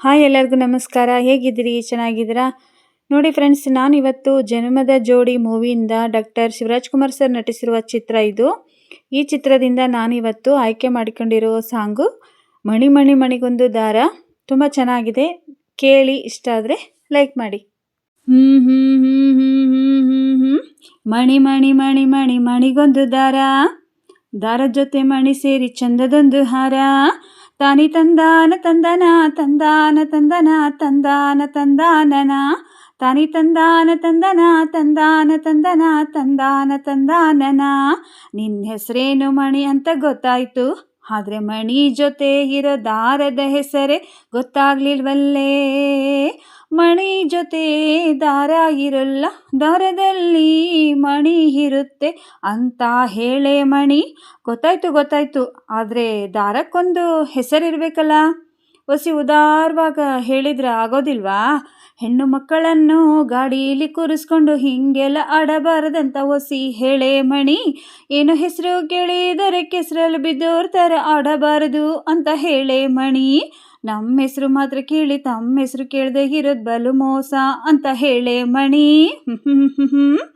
Hi ಎಲ್ಲರಿಗೂ ನಮಸ್ಕಾರ. ಹೇಗಿದ್ದೀರಿ? ಚೆನ್ನಾಗಿದ್ದೀರಾ? ನೋಡಿ ಫ್ರೆಂಡ್ಸ್ ನಾನಿವತ್ತು ಜನ್ಮದ ಜೋಡಿ ಮೂವಿಯಿಂದ ಡಾಕ್ಟರ್ ಶಿವರಾಜ್ ಕುಮಾರ್ ಸರ್ ನಟಿಸಿರುವ ಚಿತ್ರ ಇದು. ಈ ಚಿತ್ರದಿಂದ ನಾನಿವತ್ತು ಆಯ್ಕೆ ಮಾಡಿಕೊಂಡಿರುವ ಸಾಂಗು ಮಣಿ ಮಣಿ ಮಣಿಗೊಂದು ದಾರ. ತುಂಬ ಚೆನ್ನಾಗಿದೆ. ಕೇಳಿ ಇಷ್ಟ ಆದರೆ ಲೈಕ್ ಮಾಡಿ. ಮಣಿ ಮಣಿ ಮಣಿ ಮಣಿ ಮಣಿಗೊಂದು ದಾರ. ದಾರ ಜೊತೆ ಮಣಿ ಸೇರಿ ಚಂದದೊಂದು ಹಾರ. ತಾನಿ ತಂದಾನ ತಂದನ ತಂದಾನ ತಂದನ, ತಂದಾನ ತಂದಾನನ. ತಾನಿ ತಂದಾನ ತಂದನ ತಂದಾನ ತಂದನ, ತಂದಾನ ತಂದಾನನ. ನಿನ್ನ ಹೆಸರೇನು ಮಣಿ ಅಂತ ಗೊತ್ತಾಯ್ತು? ಆದರೆ ಮಣಿ ಜೊತೆ ಇರೋ ದಾರದ ಹೆಸರೇ ಗೊತ್ತಾಗ್ಲಿಲ್ವಲ್ಲೇ? ಮಣಿ ಜೊತೆ ದಾರ ಇರಲ್ಲ, ದಾರದಲ್ಲಿ ಮಣಿ ಇರುತ್ತೆ ಅಂತ ಹೇಳೆ ಮಣಿ. ಗೊತ್ತಾಯ್ತು ಗೊತ್ತಾಯ್ತು. ಆದರೆ ದಾರಕ್ಕೊಂದು ಹೆಸರಿರಬೇಕಲ್ಲ. ಒಸಿ ಉದಾರವಾಗ ಹೇಳಿದ್ರೆ ಆಗೋದಿಲ್ವಾ? ಹೆಣ್ಣು ಮಕ್ಕಳನ್ನು ಗಾಡೀಲಿ ಕೂರಿಸ್ಕೊಂಡು ಹಿಂಗೆಲ್ಲ ಆಡಬಾರದಂತ ಒಸಿ ಹೇಳೆ ಮಣಿ, ಏನು ಹೆಸರು ಕೇಳಿದರೆ ಕೆಸರಲ್ಲಿ ಬಿದ್ದೋರ್ ಥರ ಆಡಬಾರದು ಅಂತ ಹೇಳೆ ಮಣಿ. ನಮ್ಮ ಹೆಸರು ಮಾತ್ರ ಕೇಳಿ, ತಮ್ಮ ಹೆಸರು ಕೇಳದೆ ಇರೋದು ಬಲು ಮೋಸ ಅಂತ ಹೇಳೆ ಮಣಿ.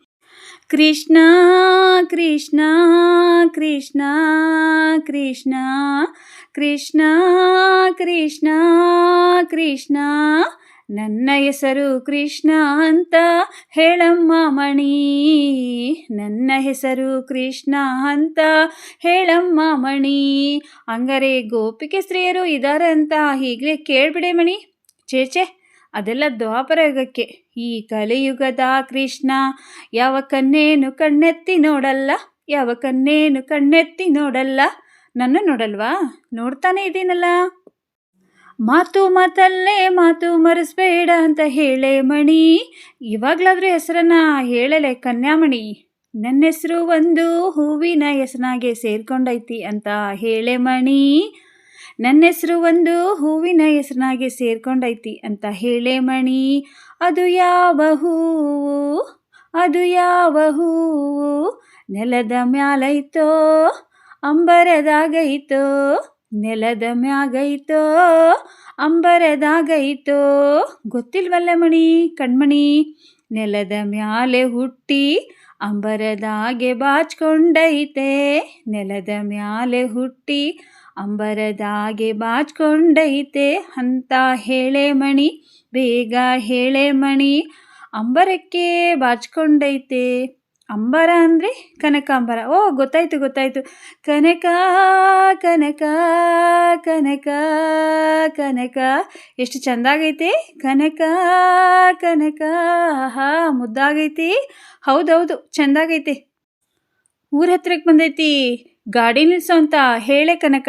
ಕೃಷ್ಣ ಕೃಷ್ಣ ಕೃಷ್ಣ ಕೃಷ್ಣ ಕೃಷ್ಣ ಕೃಷ್ಣ ಕೃಷ್ಣ. ನನ್ನ ಹೆಸರು ಕೃಷ್ಣ ಅಂತ ಹೇಳಮ್ಮ ಮಣಿ. ನನ್ನ ಹೆಸರು ಕೃಷ್ಣ ಅಂತ ಹೇಳಮ್ಮ ಮಣಿ. ಹಂಗಾರೆ ಗೋಪಿಕೆ ಸ್ತ್ರೀಯರು ಇದಾರಂತ ಈಗಲೇ ಕೇಳ್ಬಿಡೆ ಮಣಿ. ಚೇಚೆ ಅದೆಲ್ಲ ದ್ವಾಪರ ಯುಗಕ್ಕೆ ಈ ಕಲಿಯುಗದ ಕೃಷ್ಣ ಯಾವ ಕನ್ನೇನು ಕಣ್ಣೆತ್ತಿ ನೋಡಲ್ಲ, ಯಾವ ಕನ್ನೇನು ಕಣ್ಣೆತ್ತಿ ನೋಡಲ್ಲ. ನನ್ನ ನೋಡಲ್ವಾ? ನೋಡ್ತಾನೆ ಇದ್ದೀನಲ್ಲ ಮಾತು ಮಾತಲ್ಲೇ ಮಾತು ಮರೆಸ್ಬೇಡ ಅಂತ ಹೇಳೆ ಮಣಿ. ಇವಾಗಲಾದ್ರೂ ಹೆಸರನ್ನ ಹೇಳಲೆ ಕನ್ಯಾಮಣಿ. ನನ್ನ ಹೆಸರು ಒಂದು ಹೂವಿನ ಹೆಸನಾಗೆ ಸೇರ್ಕೊಂಡೈತಿ ಅಂತ ಹೇಳೆ ಮಣಿ. ನನ್ನ ಹೆಸರು ಒಂದು ಹೂವಿನ ಹೆಸನಾಗೆ ಸೇರ್ಕೊಂಡೈತಿ ಅಂತ ಹೇಳೆ ಮಣಿ. ಅದು ಯಾವ ಹೂವು ಅದು ಯಾವ ಹೂವು ನೆಲದ ಮ್ಯಾಲೈತೋ? ಅಂಬರದಾಗೈತೋ? ನೆಲದ ಮ್ಯಾಗೈತೋ, ಅಂಬರದಾಗೈತೋ. ಗೊತ್ತಿಲ್ವಲ್ಲ ಮಣಿ, ಕಣ್ಮಣಿ? ನೆಲದ ಮ್ಯಾಲೆ ಹುಟ್ಟಿ ಅಂಬರದಾಗೆ ಬಾಚ್ಕೊಂಡೈತೆ. ನೆಲದ ಮ್ಯಾಲೆ ಹುಟ್ಟಿ ಅಂಬರದಾಗೆ ಬಾಚ್ಕೊಂಡೈತೆ. ಅಂತ ಹೇಳೆ ಮಣಿ, ಬೇಗ ಹೇಳೆ ಮಣಿ, ಅಂಬರಕ್ಕೆ ಬಾಚ್ಕೊಂಡೈತೆ. ಅಂಬರ ಅಂದರೆ ಕನಕಾಂಬರ. ಓ, ಗೊತ್ತಾಯ್ತು ಗೊತ್ತಾಯ್ತು. ಕನಕ ಕನಕ ಕನಕ ಕನಕ. ಎಷ್ಟು ಚೆಂದಾಗೈತೆ. ಕನಕ ಕನಕ. ಹಾ ಮುದ್ದಾಗೈತಿ. ಹೌದೌದು, ಚೆಂದಾಗೈತೆ. ಊರ ಹತ್ರಕ್ಕೆ ಬಂದೈತಿ. ಗಾಡಿ ನಿಲ್ಸೋ ಅಂತ ಹೇಳೆ ಕನಕ.